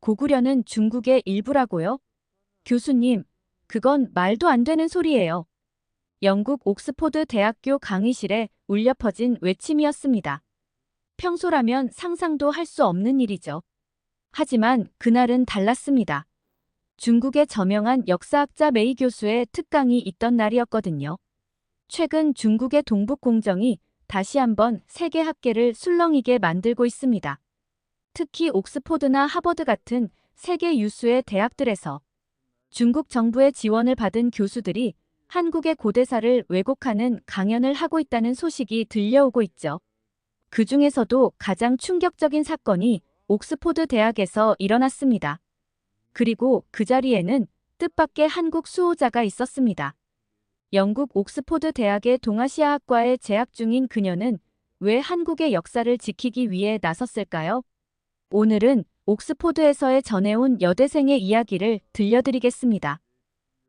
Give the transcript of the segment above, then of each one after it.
고구려는 중국의 일부라고요? 교수님, 그건 말도 안 되는 소리예요. 영국 옥스포드 대학교 강의실에 울려 퍼진 외침이었습니다. 평소라면 상상도 할 수 없는 일이죠. 하지만 그날은 달랐습니다. 중국의 저명한 역사학자 메이 교수의 특강이 있던 날이었거든요. 최근 중국의 동북 공정이 다시 한번 세계 학계를 술렁이게 만들고 있습니다. 특히 옥스포드나 하버드 같은 세계 유수의 대학들에서 중국 정부의 지원을 받은 교수들이 한국의 고대사를 왜곡하는 강연을 하고 있다는 소식이 들려오고 있죠. 그 중에서도 가장 충격적인 사건이 옥스포드 대학에서 일어났습니다. 그리고 그 자리에는 뜻밖의 한국 수호자가 있었습니다. 영국 옥스포드 대학의 동아시아학과에 재학 중인 그녀는 왜 한국의 역사를 지키기 위해 나섰을까요? 오늘은 옥스포드에서의 전해온 여대생의 이야기를 들려드리겠습니다.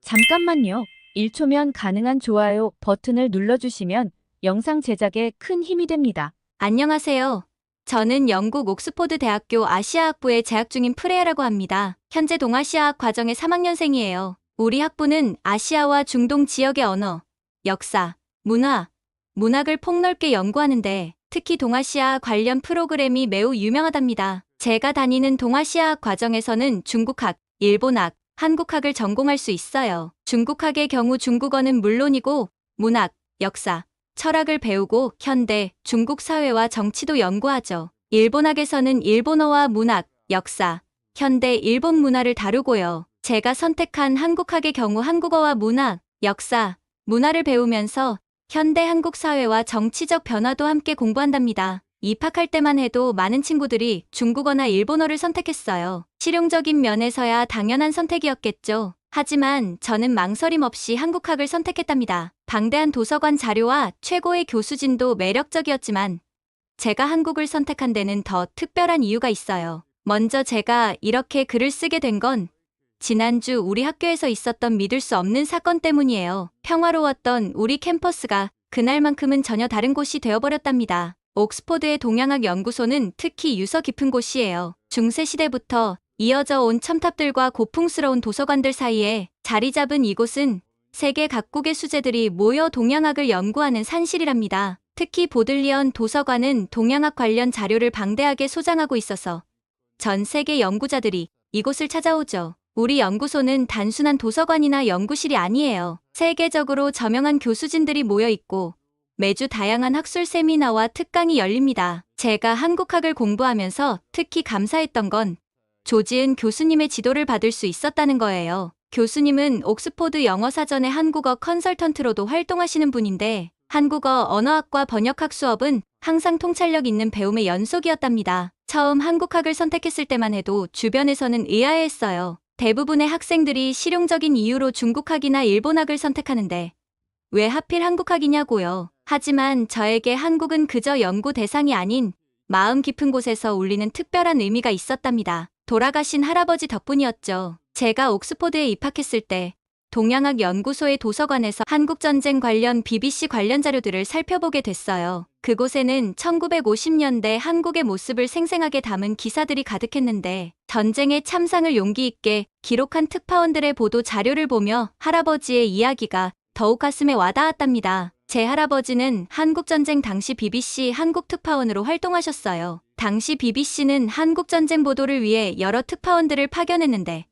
잠깐만요. 1초면 가능한 좋아요 버튼을 눌러주시면 영상 제작에 큰 힘이 됩니다. 안녕하세요. 저는 영국 옥스포드 대학교 아시아학부에 재학 중인 프레야라고 합니다. 현재 동아시아학 과정의 3학년생이에요. 우리 학부는 아시아와 중동 지역의 언어, 역사, 문화, 문학을 폭넓게 연구하는데 특히 동아시아 관련 프로그램이 매우 유명하답니다. 제가 다니는 동아시아학 과정에서는 중국학, 일본학, 한국학을 전공할 수 있어요. 중국학의 경우 중국어는 물론이고 문학, 역사, 철학을 배우고 현대, 중국 사회와 정치도 연구하죠. 일본학에서는 일본어와 문학, 역사, 현대 일본 문화를 다루고요. 제가 선택한 한국학의 경우 한국어와 문학, 역사, 문화를 배우면서 현대 한국 사회와 정치적 변화도 함께 공부한답니다. 입학할 때만 해도 많은 친구들이 중국어나 일본어를 선택했어요. 실용적인 면에서야 당연한 선택이었겠죠. 하지만 저는 망설임 없이 한국학을 선택했답니다. 방대한 도서관 자료와 최고의 교수진도 매력적이었지만 제가 한국을 선택한 데는 더 특별한 이유가 있어요. 먼저 제가 이렇게 글을 쓰게 된 건 지난주 우리 학교에서 있었던 믿을 수 없는 사건 때문이에요. 평화로웠던 우리 캠퍼스가 그날만큼은 전혀 다른 곳이 되어버렸답니다. 옥스포드의 동양학 연구소는 특히 유서 깊은 곳이에요. 중세시대부터 이어져 온 첨탑들과 고풍스러운 도서관들 사이에 자리 잡은 이곳은 세계 각국의 수재들이 모여 동양학을 연구하는 산실이랍니다. 특히 보들리언 도서관은 동양학 관련 자료를 방대하게 소장하고 있어서 전 세계 연구자들이 이곳을 찾아오죠. 우리 연구소는 단순한 도서관이나 연구실이 아니에요. 세계적으로 저명한 교수진들이 모여 있고 매주 다양한 학술 세미나와 특강이 열립니다. 제가 한국학을 공부하면서 특히 감사했던 건 조지은 교수님의 지도를 받을 수 있었다는 거예요. 교수님은 옥스포드 영어사전의 한국어 컨설턴트로도 활동하시는 분인데 한국어 언어학과 번역학 수업은 항상 통찰력 있는 배움의 연속이었답니다. 처음 한국학을 선택했을 때만 해도 주변에서는 의아해했어요. 대부분의 학생들이 실용적인 이유로 중국학이나 일본학을 선택하는데 왜 하필 한국학이냐고요. 하지만 저에게 한국은 그저 연구 대상이 아닌 마음 깊은 곳에서 울리는 특별한 의미가 있었답니다. 돌아가신 할아버지 덕분이었죠. 제가 옥스포드에 입학했을 때 동양학 연구소의 도서관에서 한국전쟁 관련 BBC 관련 자료들을 살펴보게 됐어요. 그곳에는 1950년대 한국의 모습을 생생하게 담은 기사들이 가득했는데 전쟁의 참상을 용기 있게 기록한 특파원들의 보도 자료를 보며 할아버지의 이야기가 더욱 가슴에 와닿았답니다. 제 할아버지는 한국전쟁 당시 BBC 한국 특파원으로 활동하셨어요. 당시 BBC는 한국전쟁 보도를 위해 여러 특파원들을 파견했는데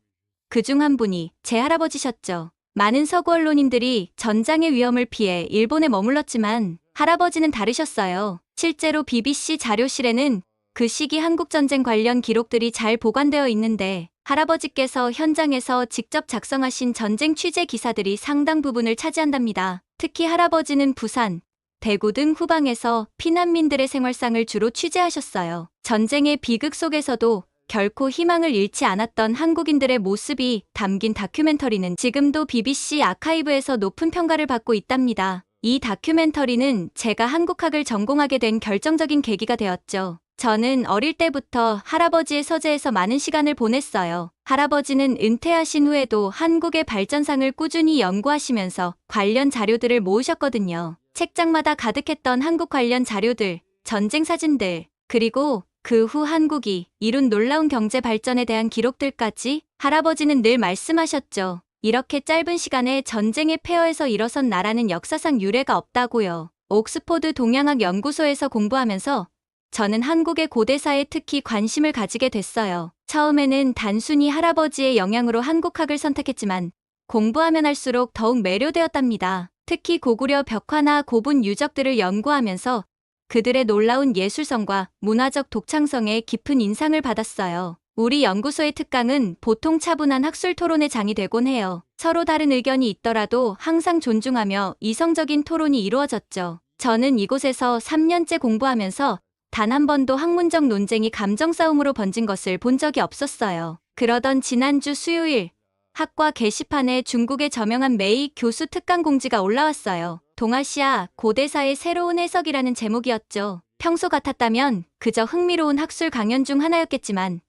그 중 한 분이 제 할아버지셨죠. 많은 서구 언론인들이 전장의 위험을 피해 일본에 머물렀지만 할아버지는 다르셨어요. 실제로 BBC 자료실에는 그 시기 한국전쟁 관련 기록들이 잘 보관되어 있는데 할아버지께서 현장에서 직접 작성하신 전쟁 취재 기사들이 상당 부분을 차지한답니다. 특히 할아버지는 부산, 대구 등 후방에서 피난민들의 생활상을 주로 취재하셨어요. 전쟁의 비극 속에서도 결코 희망을 잃지 않았던 한국인들의 모습이 담긴 다큐멘터리는 지금도 BBC 아카이브에서 높은 평가를 받고 있답니다. 이 다큐멘터리는 제가 한국학을 전공하게 된 결정적인 계기가 되었죠. 저는 어릴 때부터 할아버지의 서재에서 많은 시간을 보냈어요. 할아버지는 은퇴하신 후에도 한국의 발전상을 꾸준히 연구하시면서 관련 자료들을 모으셨거든요. 책장마다 가득했던 한국 관련 자료들, 전쟁 사진들, 그리고 그 후 한국이 이룬 놀라운 경제 발전에 대한 기록들까지 할아버지는 늘 말씀하셨죠. 이렇게 짧은 시간에 전쟁의 폐허에서 일어선 나라는 역사상 유례가 없다고요. 옥스포드 동양학 연구소에서 공부하면서 저는 한국의 고대사에 특히 관심을 가지게 됐어요. 처음에는 단순히 할아버지의 영향으로 한국학을 선택했지만 공부하면 할수록 더욱 매료되었답니다. 특히 고구려 벽화나 고분 유적들을 연구하면서 그들의 놀라운 예술성과 문화적 독창성에 깊은 인상을 받았어요. 우리 연구소의 특강은 보통 차분한 학술 토론의 장이 되곤 해요. 서로 다른 의견이 있더라도 항상 존중하며 이성적인 토론이 이루어졌죠. 저는 이곳에서 3년째 공부하면서 단 한 번도 학문적 논쟁이 감정 싸움으로 번진 것을 본 적이 없었어요. 그러던 지난주 수요일 학과 게시판에 중국의 저명한 메이 교수 특강 공지가 올라왔어요. 동아시아 고대사의 새로운 해석이라는 제목이었죠. 평소 같았다면 그저 흥미로운 학술 강연 중 하나였겠지만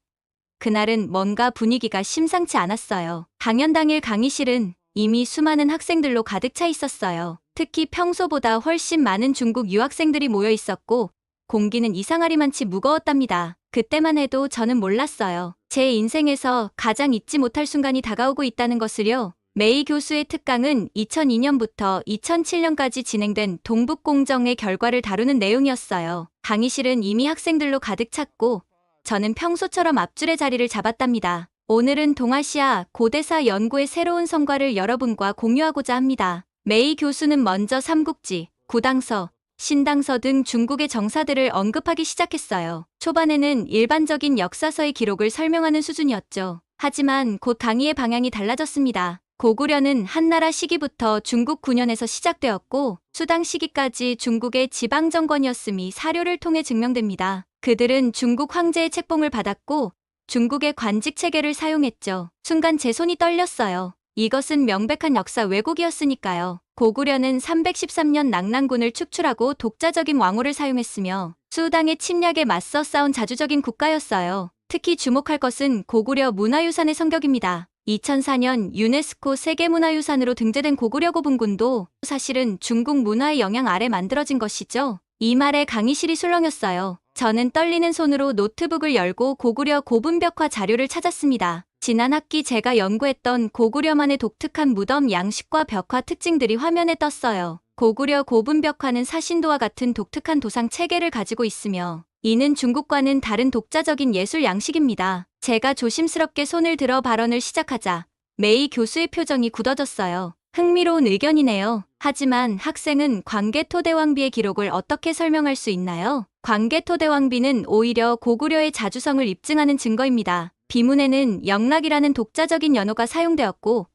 그날은 뭔가 분위기가 심상치 않았어요. 강연 당일 강의실은 이미 수많은 학생들로 가득 차 있었어요. 특히 평소보다 훨씬 많은 중국 유학생들이 모여 있었고 공기는 이상하리만치 무거웠답니다. 그때만 해도 저는 몰랐어요. 제 인생에서 가장 잊지 못할 순간이 다가오고 있다는 것을요. 메이 교수의 특강은 2002년부터 2007년까지 진행된 동북공정의 결과를 다루는 내용이었어요. 강의실은 이미 학생들로 가득 찼고 저는 평소처럼 앞줄의 자리를 잡았답니다. 오늘은 동아시아 고대사 연구의 새로운 성과를 여러분과 공유하고자 합니다. 메이 교수는 먼저 삼국지, 구당서, 신당서 등 중국의 정사들을 언급하기 시작했어요. 초반에는 일반적인 역사서의 기록을 설명하는 수준이었죠. 하지만 곧 강의의 방향이 달라졌습니다. 고구려는 한나라 시기부터 중국 9년에서 시작되었고 수당 시기까지 중국의 지방정권이었음이 사료를 통해 증명됩니다. 그들은 중국 황제의 책봉을 받았고 중국의 관직 체계를 사용했죠. 순간 제 손이 떨렸어요. 이것은 명백한 역사 왜곡이었으니까요. 고구려는 313년 낙랑군을 축출하고 독자적인 왕호를 사용했으며 수당의 침략에 맞서 싸운 자주적인 국가였어요. 특히 주목할 것은 고구려 문화유산의 성격입니다. 2004년 유네스코 세계문화유산으로 등재된 고구려 고분군도 사실은 중국 문화의 영향 아래 만들어진 것이죠. 이 말에 강의실이 술렁였어요. 저는 떨리는 손으로 노트북을 열고 고구려 고분벽화 자료를 찾았습니다. 지난 학기 제가 연구했던 고구려만의 독특한 무덤 양식과 벽화 특징들이 화면에 떴어요. 고구려 고분 벽화는 사신도와 같은 독특한 도상 체계를 가지고 있으며 이는 중국과는 다른 독자적인 예술 양식입니다. 제가 조심스럽게 손을 들어 발언을 시작하자 메이 교수의 표정이 굳어졌어요. 흥미로운 의견이네요. 하지만 학생은 광개토대왕비의 기록을 어떻게 설명할 수 있나요? 광개토대왕비는 오히려 고구려의 자주성을 입증하는 증거입니다. 비문에는 영락이라는 독자적인 연호가 사용되었고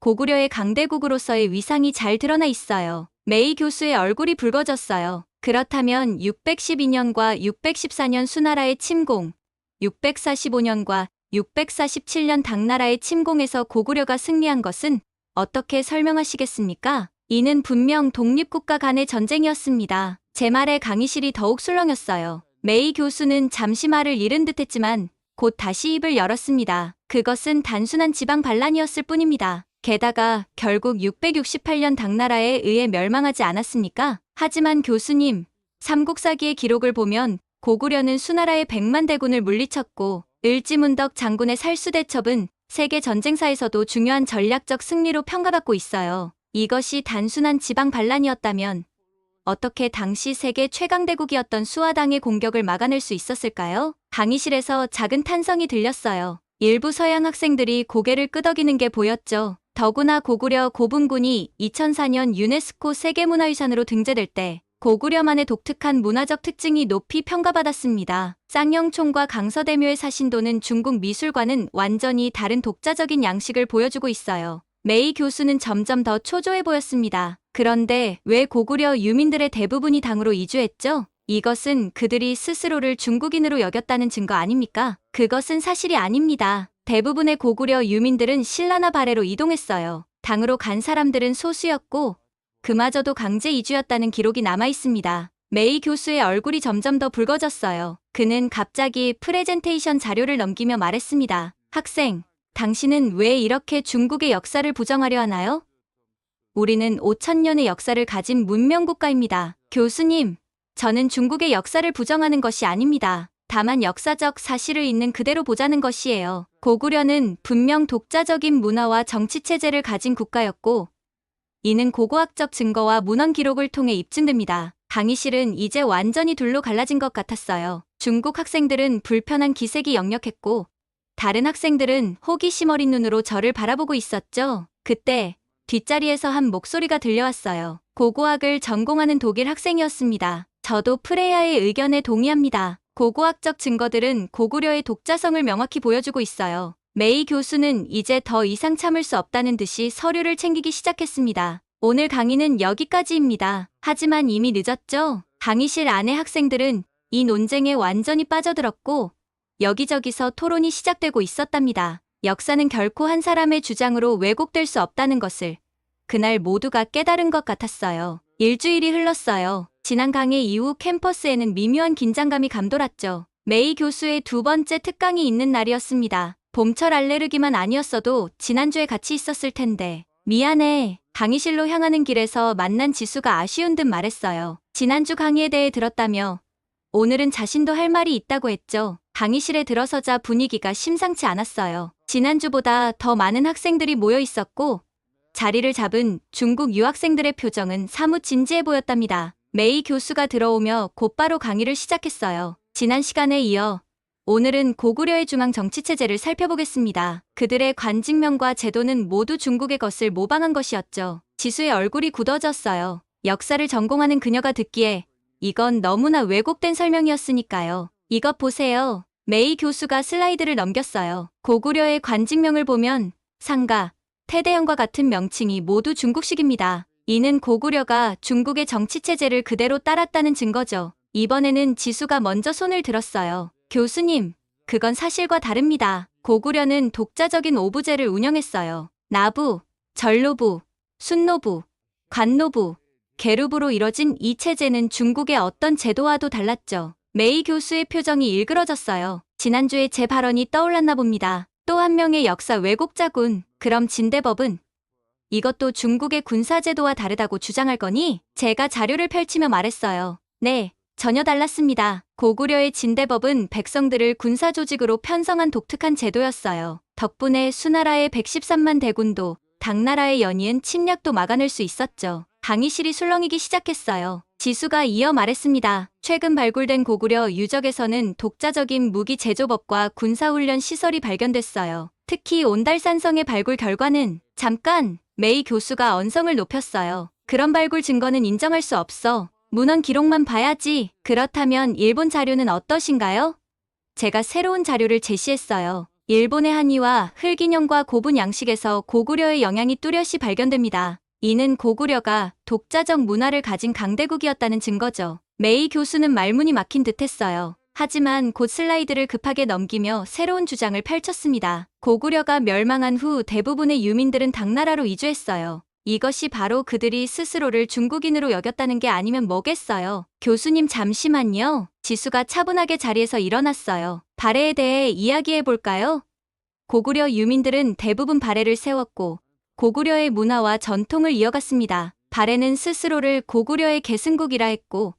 고구려의 강대국으로서의 위상이 잘 드러나 있어요. 메이 교수의 얼굴이 붉어졌어요. 그렇다면 612년과 614년 수나라의 침공, 645년과 647년 당나라의 침공에서 고구려가 승리한 것은 어떻게 설명하시겠습니까? 이는 분명 독립국가 간의 전쟁이었습니다. 제 말에 강의실이 더욱 술렁였어요. 메이 교수는 잠시 말을 잃은 듯 했지만 곧 다시 입을 열었습니다. 그것은 단순한 지방 반란이었을 뿐입니다. 게다가 결국 668년 당나라에 의해 멸망하지 않았습니까? 하지만 교수님, 삼국사기의 기록을 보면 고구려는 수나라의 백만 대군을 물리쳤고 을지문덕 장군의 살수대첩은 세계 전쟁사에서도 중요한 전략적 승리로 평가받고 있어요. 이것이 단순한 지방 반란이었다면 어떻게 당시 세계 최강 대국이었던 수화당의 공격을 막아낼 수 있었을까요? 강의실에서 작은 탄성이 들렸어요. 일부 서양 학생들이 고개를 끄덕이는 게 보였죠. 더구나 고구려 고분군이 2004년 유네스코 세계문화유산으로 등재될 때 고구려만의 독특한 문화적 특징이 높이 평가받았습니다. 쌍영총과 강서대묘의 사신도는 중국 미술과는 완전히 다른 독자적인 양식을 보여주고 있어요. 메이 교수는 점점 더 초조해 보였습니다. 그런데 왜 고구려 유민들의 대부분이 당으로 이주했죠? 이것은 그들이 스스로를 중국인으로 여겼다는 증거 아닙니까? 그것은 사실이 아닙니다. 대부분의 고구려 유민들은 신라나 발해로 이동했어요. 당으로 간 사람들은 소수였고 그마저도 강제 이주였다는 기록이 남아 있습니다. 메이 교수의 얼굴이 점점 더 붉어졌어요. 그는 갑자기 프레젠테이션 자료를 넘기며 말했습니다. 학생, 당신은 왜 이렇게 중국의 역사를 부정하려 하나요? 우리는 5천년의 역사를 가진 문명국가입니다. 교수님, 저는 중국의 역사를 부정하는 것이 아닙니다. 다만 역사적 사실을 있는 그대로 보자는 것이에요. 고구려는 분명 독자적인 문화와 정치 체제를 가진 국가였고, 이는 고고학적 증거와 문헌 기록을 통해 입증됩니다. 강의실은 이제 완전히 둘로 갈라진 것 같았어요. 중국 학생들은 불편한 기색이 역력했고, 다른 학생들은 호기심 어린 눈으로 저를 바라보고 있었죠. 그때 뒷자리에서 한 목소리가 들려왔어요. 고고학을 전공하는 독일 학생이었습니다. 저도 프레야의 의견에 동의합니다. 고고학적 증거들은 고구려의 독자성을 명확히 보여주고 있어요. 메이 교수는 이제 더 이상 참을 수 없다는 듯이 서류를 챙기기 시작했습니다. 오늘 강의는 여기까지입니다. 하지만 이미 늦었죠? 강의실 안의 학생들은 이 논쟁에 완전히 빠져들었고 여기저기서 토론이 시작되고 있었답니다. 역사는 결코 한 사람의 주장으로 왜곡될 수 없다는 것을 그날 모두가 깨달은 것 같았어요. 일주일이 흘렀어요. 지난 강의 이후 캠퍼스에는 미묘한 긴장감이 감돌았죠. 메이 교수의 두 번째 특강이 있는 날이었습니다. 봄철 알레르기만 아니었어도 지난주에 같이 있었을 텐데. 미안해. 강의실로 향하는 길에서 만난 지수가 아쉬운 듯 말했어요. 지난주 강의에 대해 들었다며 오늘은 자신도 할 말이 있다고 했죠. 강의실에 들어서자 분위기가 심상치 않았어요. 지난주보다 더 많은 학생들이 모여 있었고 자리를 잡은 중국 유학생들의 표정은 사뭇 진지해 보였답니다. 메이 교수가 들어오며 곧바로 강의를 시작했어요. 지난 시간에 이어 오늘은 고구려의 중앙 정치체제를 살펴보겠습니다. 그들의 관직명과 제도는 모두 중국의 것을 모방한 것이었죠. 지수의 얼굴이 굳어졌어요. 역사를 전공하는 그녀가 듣기에 이건 너무나 왜곡된 설명이었으니까요. 이것 보세요. 메이 교수가 슬라이드를 넘겼어요. 고구려의 관직명을 보면 상가, 태대형과 같은 명칭이 모두 중국식입니다. 이는 고구려가 중국의 정치체제를 그대로 따랐다는 증거죠. 이번에는 지수가 먼저 손을 들었어요. 교수님, 그건 사실과 다릅니다. 고구려는 독자적인 오부제를 운영했어요. 나부, 전로부, 순노부, 관노부, 계루부로 이뤄진 이 체제는 중국의 어떤 제도와도 달랐죠. 메이 교수의 표정이 일그러졌어요. 지난주에 제 발언이 떠올랐나 봅니다. 또 한 명의 역사 왜곡자군. 그럼 진대법은? 이것도 중국의 군사제도와 다르다고 주장할 거니? 제가 자료를 펼치며 말했어요. 네, 전혀 달랐습니다. 고구려의 진대법은 백성들을 군사조직으로 편성한 독특한 제도였어요. 덕분에 수나라의 113만 대군도 당나라의 연이은 침략도 막아낼 수 있었죠. 강의실이 술렁이기 시작했어요. 지수가 이어 말했습니다. 최근 발굴된 고구려 유적에서는 독자적인 무기 제조법과 군사훈련 시설이 발견됐어요. 특히 온달산성의 발굴 결과는 잠깐 메이 교수가 언성을 높였어요. 그런 발굴 증거는 인정할 수 없어. 문헌 기록만 봐야지. 그렇다면 일본 자료는 어떠신가요? 제가 새로운 자료를 제시했어요. 일본의 한의와 흙인형과 고분 양식에서 고구려의 영향이 뚜렷이 발견됩니다. 이는 고구려가 독자적 문화를 가진 강대국이었다는 증거죠. 메이 교수는 말문이 막힌 듯 했어요. 하지만 곧 슬라이드를 급하게 넘기며 새로운 주장을 펼쳤습니다. 고구려가 멸망한 후 대부분의 유민들은 당나라로 이주했어요. 이것이 바로 그들이 스스로를 중국인으로 여겼다는 게 아니면 뭐겠어요. 교수님 잠시만요. 지수가 차분하게 자리에서 일어났어요. 발해에 대해 이야기해 볼까요? 고구려 유민들은 대부분 발해를 세웠고 고구려의 문화와 전통을 이어갔습니다. 발해는 스스로를 고구려의 계승국이라 했고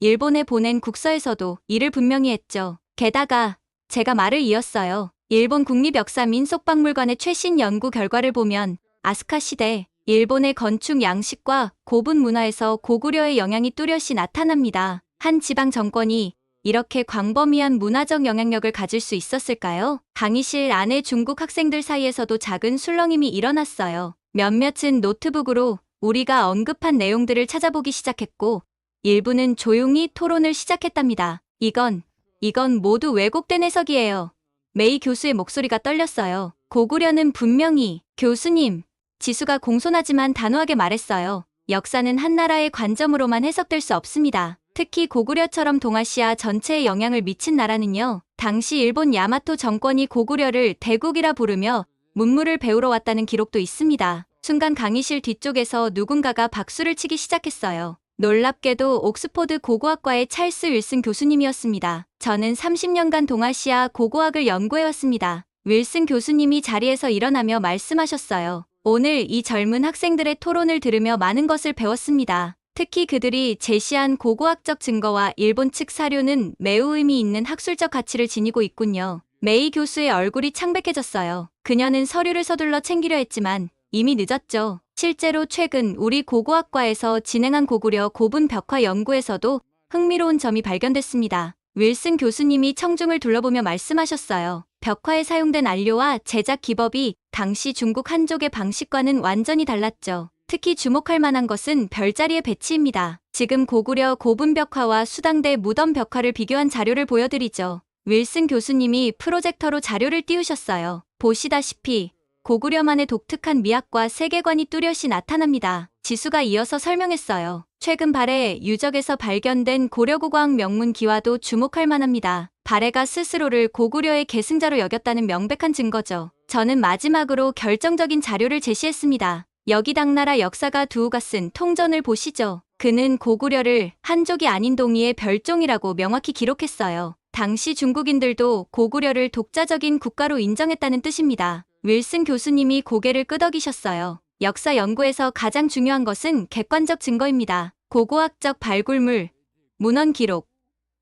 일본에 보낸 국서에서도 이를 분명히 했죠. 게다가 제가 말을 이었어요. 일본 국립역사민속박물관의 최신 연구 결과를 보면 아스카 시대 일본의 건축 양식과 고분 문화에서 고구려의 영향이 뚜렷이 나타납니다. 한 지방 정권이 이렇게 광범위한 문화적 영향력을 가질 수 있었을까요? 강의실 안에 중국 학생들 사이에서도 작은 술렁임이 일어났어요. 몇몇은 노트북으로 우리가 언급한 내용들을 찾아보기 시작했고, 일부는 조용히 토론을 시작했답니다. 이건, 이건 모두 왜곡된 해석이에요. 메이 교수의 목소리가 떨렸어요. 고구려는 분명히, 교수님, 지수가 공손하지만 단호하게 말했어요. 역사는 한 나라의 관점으로만 해석될 수 없습니다. 특히 고구려처럼 동아시아 전체에 영향을 미친 나라는요. 당시 일본 야마토 정권이 고구려를 대국이라 부르며 문물을 배우러 왔다는 기록도 있습니다. 순간 강의실 뒤쪽에서 누군가가 박수를 치기 시작했어요. 놀랍게도 옥스포드 고고학과의 찰스 윌슨 교수님이었습니다. 저는 30년간 동아시아 고고학을 연구해왔습니다. 윌슨 교수님이 자리에서 일어나며 말씀하셨어요. 오늘 이 젊은 학생들의 토론을 들으며 많은 것을 배웠습니다. 특히 그들이 제시한 고고학적 증거와 일본 측 사료는 매우 의미 있는 학술적 가치를 지니고 있군요. 메이 교수의 얼굴이 창백해졌어요. 그녀는 서류를 서둘러 챙기려 했지만 이미 늦었죠. 실제로 최근 우리 고고학과에서 진행한 고구려 고분 벽화 연구에서도 흥미로운 점이 발견됐습니다. 윌슨 교수님이 청중을 둘러보며 말씀하셨어요. 벽화에 사용된 안료와 제작 기법이 당시 중국 한족의 방식과는 완전히 달랐죠. 특히 주목할 만한 것은 별자리의 배치입니다. 지금 고구려 고분 벽화와 수당대 무덤 벽화를 비교한 자료를 보여드리죠. 윌슨 교수님이 프로젝터로 자료를 띄우셨어요. 보시다시피 고구려만의 독특한 미학과 세계관이 뚜렷이 나타납니다. 지수가 이어서 설명했어요. 최근 발해 유적에서 발견된 고려고고학 명문 기와도 주목할 만합니다. 발해가 스스로를 고구려의 계승자로 여겼다는 명백한 증거죠. 저는 마지막으로 결정적인 자료를 제시했습니다. 여기 당나라 역사가 두우가 쓴 통전을 보시죠. 그는 고구려를 한족이 아닌 동이의 별종이라고 명확히 기록했어요. 당시 중국인들도 고구려를 독자적인 국가로 인정했다는 뜻입니다. 윌슨 교수님이 고개를 끄덕이셨어요. 역사 연구에서 가장 중요한 것은 객관적 증거입니다. 고고학적 발굴물, 문헌 기록,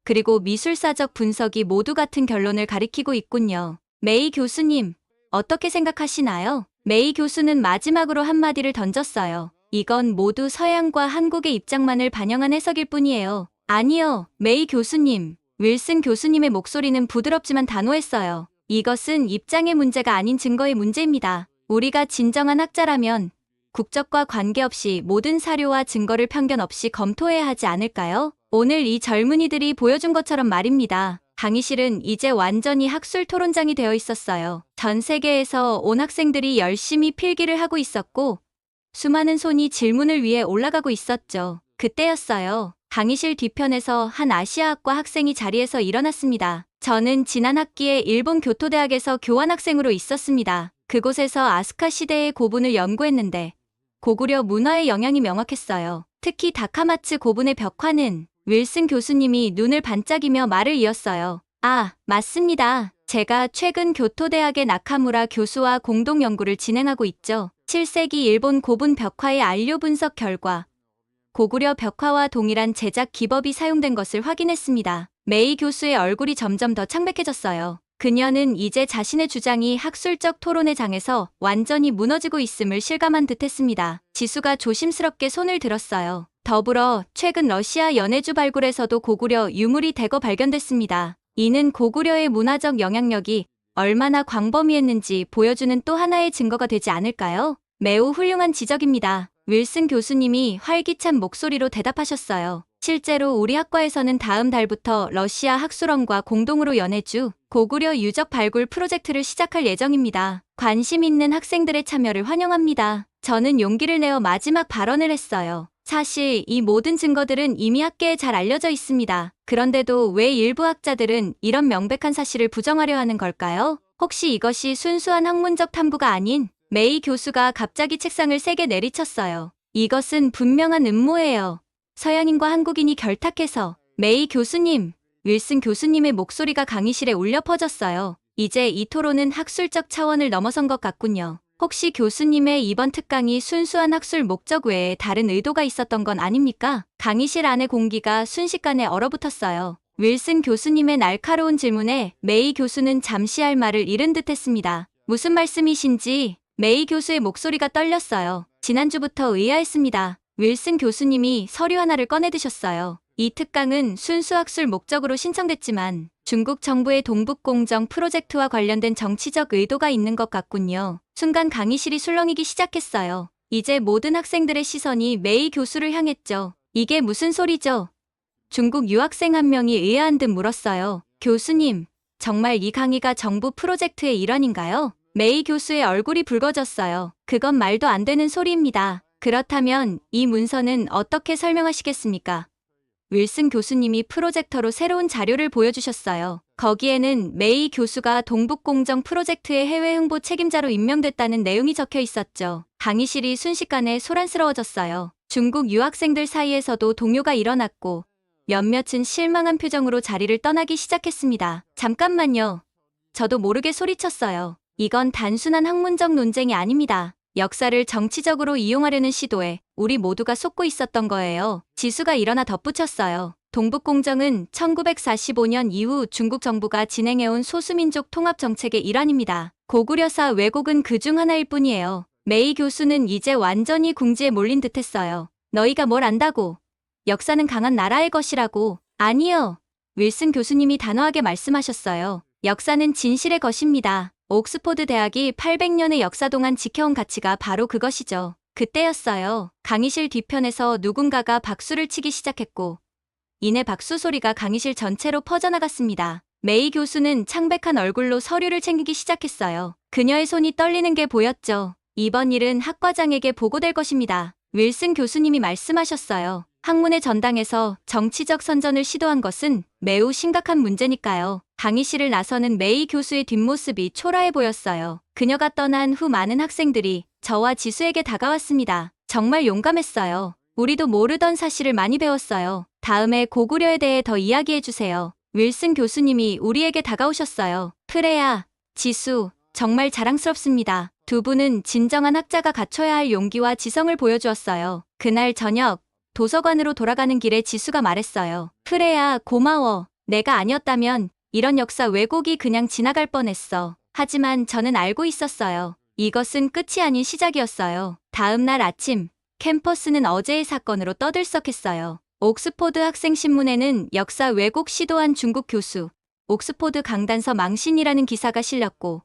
그리고 미술사적 분석이 모두 같은 결론을 가리키고 있군요. 메이 교수님, 어떻게 생각하시나요? 메이 교수는 마지막으로 한마디를 던졌어요. 이건 모두 서양과 한국의 입장만을 반영한 해석일 뿐이에요. 아니요, 메이 교수님. 윌슨 교수님의 목소리는 부드럽지만 단호했어요. 이것은 입장의 문제가 아닌 증거의 문제입니다. 우리가 진정한 학자라면 국적과 관계없이 모든 사료와 증거를 편견 없이 검토해야 하지 않을까요? 오늘 이 젊은이들이 보여준 것처럼 말입니다. 강의실은 이제 완전히 학술 토론장이 되어 있었어요. 전 세계에서 온 학생들이 열심히 필기를 하고 있었고, 수많은 손이 질문을 위해 올라가고 있었죠. 그때였어요. 강의실 뒤편에서 한 아시아학과 학생이 자리에서 일어났습니다. 저는 지난 학기에 일본 교토대학에서 교환학생으로 있었습니다. 그곳에서 아스카 시대의 고분을 연구했는데 고구려 문화의 영향이 명확했어요. 특히 다카마츠 고분의 벽화는 윌슨 교수님이 눈을 반짝이며 말을 이었어요. 아, 맞습니다. 제가 최근 교토대학의 나카무라 교수와 공동 연구를 진행하고 있죠. 7세기 일본 고분 벽화의 안료 분석 결과 고구려 벽화와 동일한 제작 기법이 사용된 것을 확인했습니다. 메이 교수의 얼굴이 점점 더 창백해졌어요. 그녀는 이제 자신의 주장이 학술적 토론의 장에서 완전히 무너지고 있음을 실감한 듯 했습니다. 지수가 조심스럽게 손을 들었어요. 더불어 최근 러시아 연해주 발굴에서도 고구려 유물이 대거 발견됐습니다. 이는 고구려의 문화적 영향력이 얼마나 광범위했는지 보여주는 또 하나의 증거가 되지 않을까요? 매우 훌륭한 지적입니다. 윌슨 교수님이 활기찬 목소리로 대답하셨어요. 실제로 우리 학과에서는 다음 달부터 러시아 학술원과 공동으로 연해주 고구려 유적 발굴 프로젝트를 시작할 예정입니다. 관심 있는 학생들의 참여를 환영합니다. 저는 용기를 내어 마지막 발언을 했어요. 사실 이 모든 증거들은 이미 학계에 잘 알려져 있습니다. 그런데도 왜 일부 학자들은 이런 명백한 사실을 부정하려 하는 걸까요? 혹시 이것이 순수한 학문적 탐구가 아닌 메이 교수가 갑자기 책상을 세게 내리쳤어요. 이것은 분명한 음모예요. 서양인과 한국인이 결탁해서 메이 교수님, 윌슨 교수님의 목소리가 강의실에 울려 퍼졌어요. 이제 이 토론은 학술적 차원을 넘어선 것 같군요. 혹시 교수님의 이번 특강이 순수한 학술 목적 외에 다른 의도가 있었던 건 아닙니까? 강의실 안의 공기가 순식간에 얼어붙었어요. 윌슨 교수님의 날카로운 질문에 메이 교수는 잠시 할 말을 잃은 듯 했습니다. 무슨 말씀이신지 메이 교수의 목소리가 떨렸어요. 지난주부터 의아했습니다. 윌슨 교수님이 서류 하나를 꺼내드셨어요. 이 특강은 순수학술 목적으로 신청됐지만 중국 정부의 동북공정 프로젝트와 관련된 정치적 의도가 있는 것 같군요. 순간 강의실이 술렁이기 시작했어요. 이제 모든 학생들의 시선이 메이 교수를 향했죠. 이게 무슨 소리죠? 중국 유학생 한 명이 의아한 듯 물었어요. 교수님, 정말 이 강의가 정부 프로젝트의 일환인가요? 메이 교수의 얼굴이 붉어졌어요. 그건 말도 안 되는 소리입니다. 그렇다면 이 문서는 어떻게 설명하시겠습니까? 윌슨 교수님이 프로젝터로 새로운 자료를 보여주셨어요. 거기에는 메이 교수가 동북공정 프로젝트의 해외 홍보 책임자로 임명됐다는 내용이 적혀 있었죠. 강의실이 순식간에 소란스러워졌어요. 중국 유학생들 사이에서도 동요가 일어났고 몇몇은 실망한 표정으로 자리를 떠나기 시작했습니다. 잠깐만요. 저도 모르게 소리쳤어요. 이건 단순한 학문적 논쟁이 아닙니다. 역사를 정치적으로 이용하려는 시도에 우리 모두가 속고 있었던 거예요. 지수가 일어나 덧붙였어요. 동북공정은 1945년 이후 중국 정부가 진행해온 소수민족 통합 정책의 일환입니다. 고구려사 왜곡은 그중 하나일 뿐이에요. 메이 교수는 이제 완전히 궁지에 몰린 듯 했어요. 너희가 뭘 안다고. 역사는 강한 나라의 것이라고. 아니요. 윌슨 교수님이 단호하게 말씀하셨어요. 역사는 진실의 것입니다. 옥스포드 대학이 800년의 역사 동안 지켜온 가치가 바로 그것이죠. 그때였어요. 강의실 뒤편에서 누군가가 박수를 치기 시작했고, 이내 박수 소리가 강의실 전체로 퍼져나갔습니다. 메이 교수는 창백한 얼굴로 서류를 챙기기 시작했어요. 그녀의 손이 떨리는 게 보였죠. 이번 일은 학과장에게 보고될 것입니다. 윌슨 교수님이 말씀하셨어요. 학문의 전당에서 정치적 선전을 시도한 것은 매우 심각한 문제니까요. 강의실을 나서는 메이 교수의 뒷모습이 초라해 보였어요. 그녀가 떠난 후 많은 학생들이 저와 지수에게 다가왔습니다. 정말 용감했어요. 우리도 모르던 사실을 많이 배웠어요. 다음에 고구려에 대해 더 이야기해 주세요. 윌슨 교수님이 우리에게 다가오셨어요. 프레야, 지수, 정말 자랑스럽습니다. 두 분은 진정한 학자가 갖춰야 할 용기와 지성을 보여주었어요. 그날 저녁, 도서관으로 돌아가는 길에 지수가 말했어요. 프레야, 고마워. 내가 아니었다면 이런 역사 왜곡이 그냥 지나갈 뻔했어. 하지만 저는 알고 있었어요. 이것은 끝이 아닌 시작이었어요. 다음 날 아침, 캠퍼스는 어제의 사건으로 떠들썩했어요. 옥스포드 학생신문에는 역사 왜곡 시도한 중국 교수, 옥스포드 강단서 망신이라는 기사가 실렸고,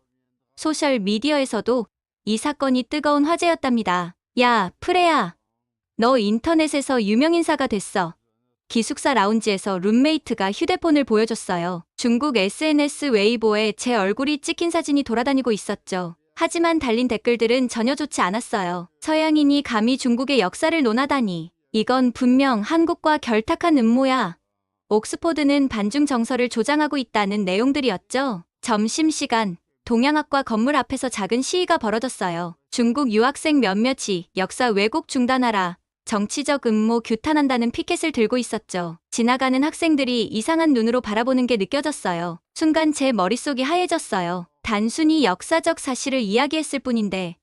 소셜 미디어에서도 이 사건이 뜨거운 화제였답니다. 야, 프레야. 너 인터넷에서 유명인사가 됐어. 기숙사 라운지에서 룸메이트가 휴대폰을 보여줬어요. 중국 SNS 웨이보에 제 얼굴이 찍힌 사진이 돌아다니고 있었죠. 하지만 달린 댓글들은 전혀 좋지 않았어요. 서양인이 감히 중국의 역사를 논하다니. 이건 분명 한국과 결탁한 음모야. 옥스포드는 반중 정서를 조장하고 있다는 내용들이었죠. 점심시간, 동양학과 건물 앞에서 작은 시위가 벌어졌어요. 중국 유학생 몇몇이 역사 왜곡 중단하라. 정치적 음모 규탄한다는 피켓을 들고 있었죠. 지나가는 학생들이 이상한 눈으로 바라보는 게 느껴졌어요. 순간 제 머릿속이 하얘졌어요. 단순히 역사적 사실을 이야기했을 뿐인데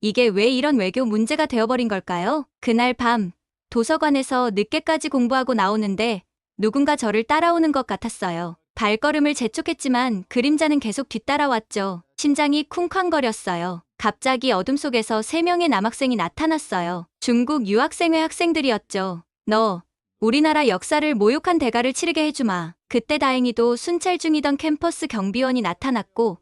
이게 왜 이런 외교 문제가 되어버린 걸까요? 그날 밤 도서관에서 늦게까지 공부하고 나오는데 누군가 저를 따라오는 것 같았어요. 발걸음을 재촉했지만 그림자는 계속 뒤따라왔죠. 심장이 쿵쾅거렸어요. 갑자기 어둠 속에서 세 명의 남학생이 나타났어요. 중국 유학생회 학생들이었죠. 너, 우리나라 역사를 모욕한 대가를 치르게 해주마. 그때 다행히도 순찰 중이던 캠퍼스 경비원이 나타났고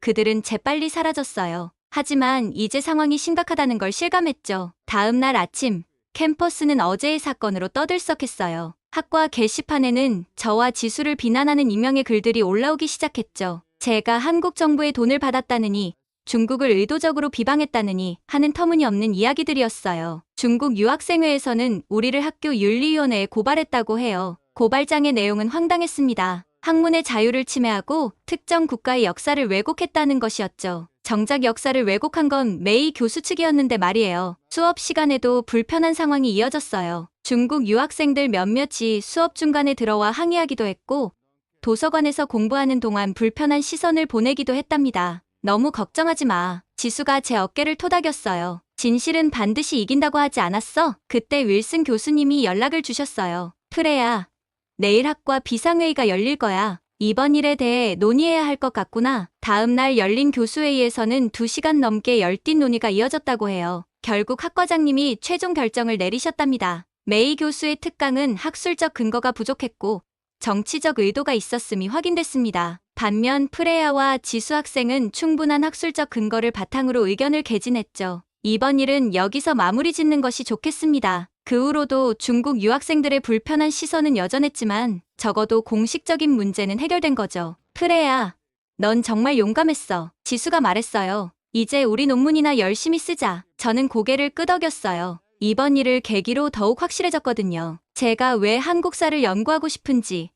그들은 재빨리 사라졌어요. 하지만 이제 상황이 심각하다는 걸 실감했죠. 다음 날 아침 캠퍼스는 어제의 사건으로 떠들썩했어요. 학과 게시판에는 저와 지수를 비난하는 익명의 글들이 올라오기 시작했죠. 제가 한국 정부의 돈을 받았다느니 중국을 의도적으로 비방했다느니 하는 터무니없는 이야기들이었어요. 중국 유학생회에서는 우리를 학교 윤리위원회에 고발했다고 해요. 고발장의 내용은 황당했습니다. 학문의 자유를 침해하고 특정 국가의 역사를 왜곡했다는 것이었죠. 정작 역사를 왜곡한 건 메이 교수 측이었는데 말이에요. 수업 시간에도 불편한 상황이 이어졌어요. 중국 유학생들 몇몇이 수업 중간에 들어와 항의하기도 했고 도서관에서 공부하는 동안 불편한 시선을 보내기도 했답니다. 너무 걱정하지 마. 지수가 제 어깨를 토닥였어요. 진실은 반드시 이긴다고 하지 않았어? 그때 윌슨 교수님이 연락을 주셨어요. 프레야, 내일 학과 비상회의가 열릴 거야. 이번 일에 대해 논의해야 할 것 같구나. 다음 날 열린 교수회의에서는 2시간 넘게 열띤 논의가 이어졌다고 해요. 결국 학과장님이 최종 결정을 내리셨답니다. 메이 교수의 특강은 학술적 근거가 부족했고 정치적 의도가 있었음이 확인됐습니다. 반면 프레야와 지수 학생은 충분한 학술적 근거를 바탕으로 의견을 개진했죠. 이번 일은 여기서 마무리 짓는 것이 좋겠습니다. 그 후로도 중국 유학생들의 불편한 시선은 여전했지만 적어도 공식적인 문제는 해결된 거죠. 프레야, 넌 정말 용감했어. 지수가 말했어요. 이제 우리 논문이나 열심히 쓰자. 저는 고개를 끄덕였어요. 이번 일을 계기로 더욱 확실해졌거든요. 제가 왜 한국사를 연구하고 싶은지,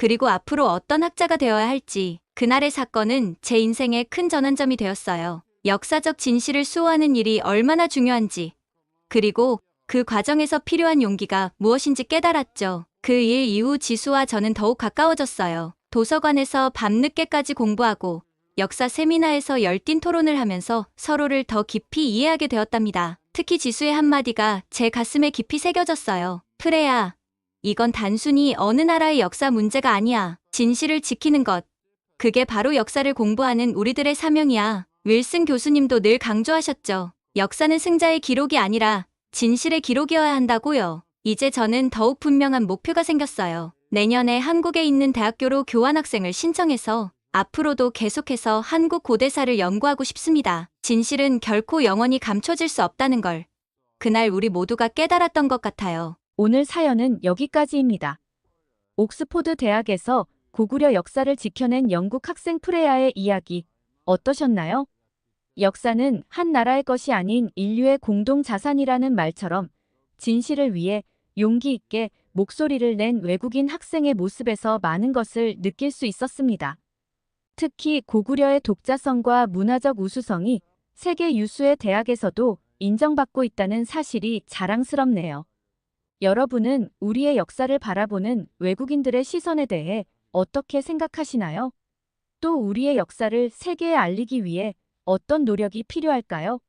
그리고 앞으로 어떤 학자가 되어야 할지, 그날의 사건은 제 인생의 큰 전환점이 되었어요. 역사적 진실을 수호하는 일이 얼마나 중요한지, 그리고 그 과정에서 필요한 용기가 무엇인지 깨달았죠. 그 일 이후 지수와 저는 더욱 가까워졌어요. 도서관에서 밤늦게까지 공부하고 역사 세미나에서 열띤 토론을 하면서 서로를 더 깊이 이해하게 되었답니다. 특히 지수의 한마디가 제 가슴에 깊이 새겨졌어요. 프레야, 이건 단순히 어느 나라의 역사 문제가 아니야. 진실을 지키는 것. 그게 바로 역사를 공부하는 우리들의 사명이야. 윌슨 교수님도 늘 강조하셨죠. 역사는 승자의 기록이 아니라 진실의 기록이어야 한다고요. 이제 저는 더욱 분명한 목표가 생겼어요. 내년에 한국에 있는 대학교로 교환학생을 신청해서 앞으로도 계속해서 한국 고대사를 연구하고 싶습니다. 진실은 결코 영원히 감춰질 수 없다는 걸 그날 우리 모두가 깨달았던 것 같아요. 오늘 사연은 여기까지입니다. 옥스포드 대학에서 고구려 역사를 지켜낸 영국 학생 프레야의 이야기 어떠셨나요? 역사는 한 나라의 것이 아닌 인류의 공동 자산이라는 말처럼 진실을 위해 용기 있게 목소리를 낸 외국인 학생의 모습에서 많은 것을 느낄 수 있었습니다. 특히 고구려의 독자성과 문화적 우수성이 세계 유수의 대학에서도 인정받고 있다는 사실이 자랑스럽네요. 여러분은 우리의 역사를 바라보는 외국인들의 시선에 대해 어떻게 생각하시나요? 또 우리의 역사를 세계에 알리기 위해 어떤 노력이 필요할까요?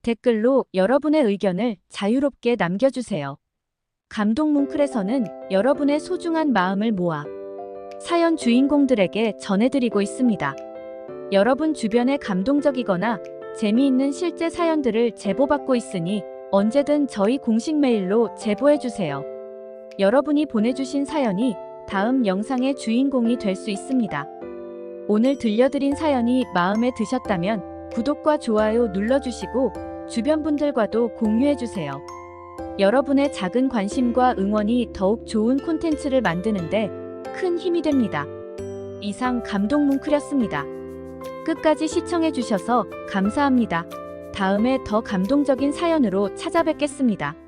댓글로 여러분의 의견을 자유롭게 남겨주세요. 감동 뭉클에서는 여러분의 소중한 마음을 모아 사연 주인공들에게 전해드리고 있습니다. 여러분 주변에 감동적이거나 재미있는 실제 사연들을 제보받고 있으니 언제든 저희 공식 메일로 제보해주세요. 여러분이 보내주신 사연이 다음 영상의 주인공이 될 수 있습니다. 오늘 들려드린 사연이 마음에 드셨다면 구독과 좋아요 눌러주시고 주변 분들과도 공유해주세요. 여러분의 작은 관심과 응원이 더욱 좋은 콘텐츠를 만드는데 큰 힘이 됩니다. 이상 감동 뭉클이었습니다. 끝까지 시청해주셔서 감사합니다. 다음에 더 감동적인 사연으로 찾아뵙겠습니다.